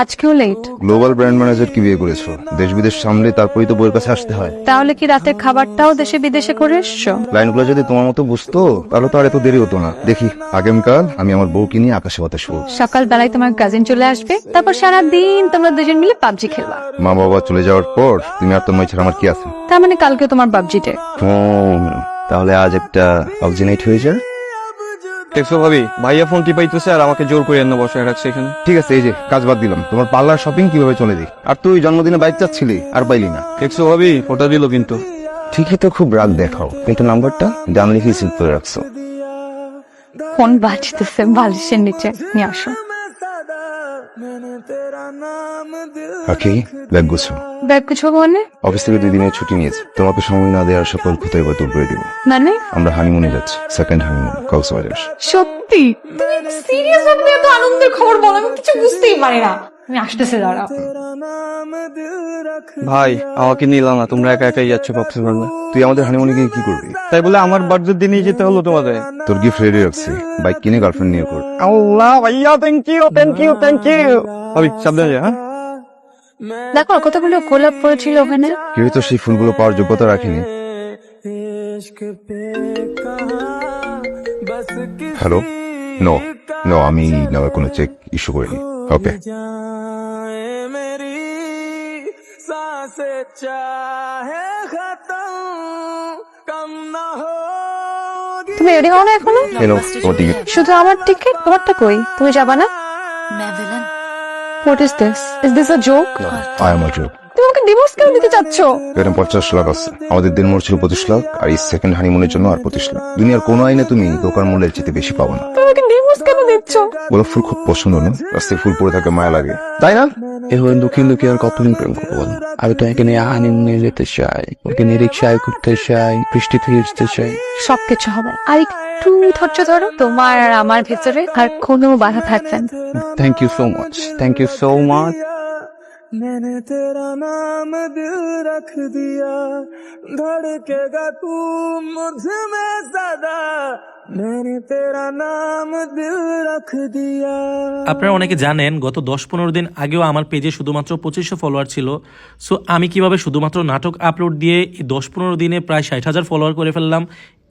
আজকেও late global brand manager কি বিয়ে করেছ? দেশ বিদেশ সামলে তারপরেই তো বইয়ের কাছে আসতে হয়। তাহলে কি রাতের খাবারটাও দেশে বিদেশে করে এসছো? লাইনগুলো যদি তোমার মতো বুঝতো তাহলে তো আর এত দেরি হতো না। দেখি আগামীকাল আমি আমার বউকে নিয়ে আকাশে বাতাস উড়বো। সকাল বেলায় তোমার কাজিন চলে আসবে তারপর সারা দিন তোমরা দুজন মিলে পাবজি খেলবা। মা বাবা চলে যাওয়ার পর তুমি আর তোমার ছাড়া আমার কি আছে? তার মানে কালকে তোমার পাবজি ডে। তাহলে আজ একটা অবজিনাইট হয়ে যায়। দেখছ ভাবি? ভাইয়া ফোন টিপাইতেছে আর আমাকে জোর করে এনে বসায় রাখছে এখানে। ঠিক আছে এই যে কাজ বাদ দিলাম। তোমার পার্লার শপিং কীভাবে চলে দিই আর তুই জন্মদিনে বাইক চাচ্ছিলি আর পাইলি না। দেখছ ভাবি? ফোটা দিল কিন্তু। ঠিকই তো খুব রাগ দেখাও। কিন্তু নাম্বারটা ডান লিখে সিল করে রাখছো? ফোন বাজতেছে বালিশের নিচে। নিয়ে আসো। আখি ব্যাগ গুছো। ব্যাগ কিছু মানে? অফিস থেকে দুই দিনের ছুটি নিয়েছে। তোমাকে সময় না দেওয়ার সকল কোথায় এবার দূর করে দিব। মানে? আমরা হানিমুনে যাচ্ছি। Second honeymoon Cox's Bazar. সত্যি? তুমি সিরিয়াস ভাবে এত আনন্দের খবর বলো আমি কিছু বুঝতেই পারি না। আমি আসতেছে দাঁড়াও। ভাই আমাকে নিলাম না তোমরা একা একাই যাচ্ছ তুই আমাদের হানিমুনে গিয়ে কি করবি? তাই বলে আমার বার্থডে দিনই যেতে হলো তোমাদের। তোর গিফট রেডি রাখছি। বাইক কিনে গার্লফ্রেন্ড নিয়ে কর। আল্লাহ ভাইয়া thank you thank you thank you ভাবি সাবধানে যা হ্যাঁ? দেখো কতগুলো গোলাপ পড়েছিল ওখানে। কেউ তো সেই ফুলগুলো পাওয়ার যোগ্যতা রাখেনি। হ্যালো নো নো আমি নেওয়ার কোনো চেক ইস্যু করিনি। ওকে তুমি রেডি হও না এখনও? শুধু আমার টিকিট তোমারটা কই? তুমি যাবা না? What is this is this a joke I am joke তুমি আমাকে ডিভোর্স কেন দিতে চাচ্ছ? এরকম পঞ্চাশ লাখ আছে। আমাদের দিন মোড় ছিল পঁচিশ লাখ আর এই সেকেন্ড হানিমুনের জন্য আর পঁচিশ লাখ। দুনিয়ার কোনো আইনে তুমি দোকান মূল্যের চেয়ে বেশি পাবো না। তুমি আমাকে ডিভোর্স কেন দিচ্ছ? গোলাপ ফুল খুব পছন্দ না? রাস্তায় ফুল পড়ে থাকে মায়া লাগে। তাই না? এভাবে লুকিয়ে লুকিয়ে আর কতদিন প্রেম করব বলো? আমি তো একে নিয়ে যেতে চাই ওকে নিয়ে রিক্সায় ঘুরতে চাই বৃষ্টি থেকে যেতে চাই। সবকিছু হবে। আর একটু ধৈর্য ধরো তোমার আর আমার ভেতরে আর কোনো বাধা থাকবে না। Thank you so much thank you so much मैंने तेरा नाम दिल रख दिया धड़केगा तू मुझ में सदा मैंने तेरा नाम दिल रख दिया আপনারা অনেকে জানেন গত দশ পনেরো দিন আগেও আমার পেজে শুধুমাত্র পঁচিশশো ফলোয়ার ছিল সো আমি কিভাবে শুধুমাত্র নাটক আপলোড দিয়ে এই দশ পনেরো দিনে প্রায় ষাট হাজার ফলোয়ার করে ফেললাম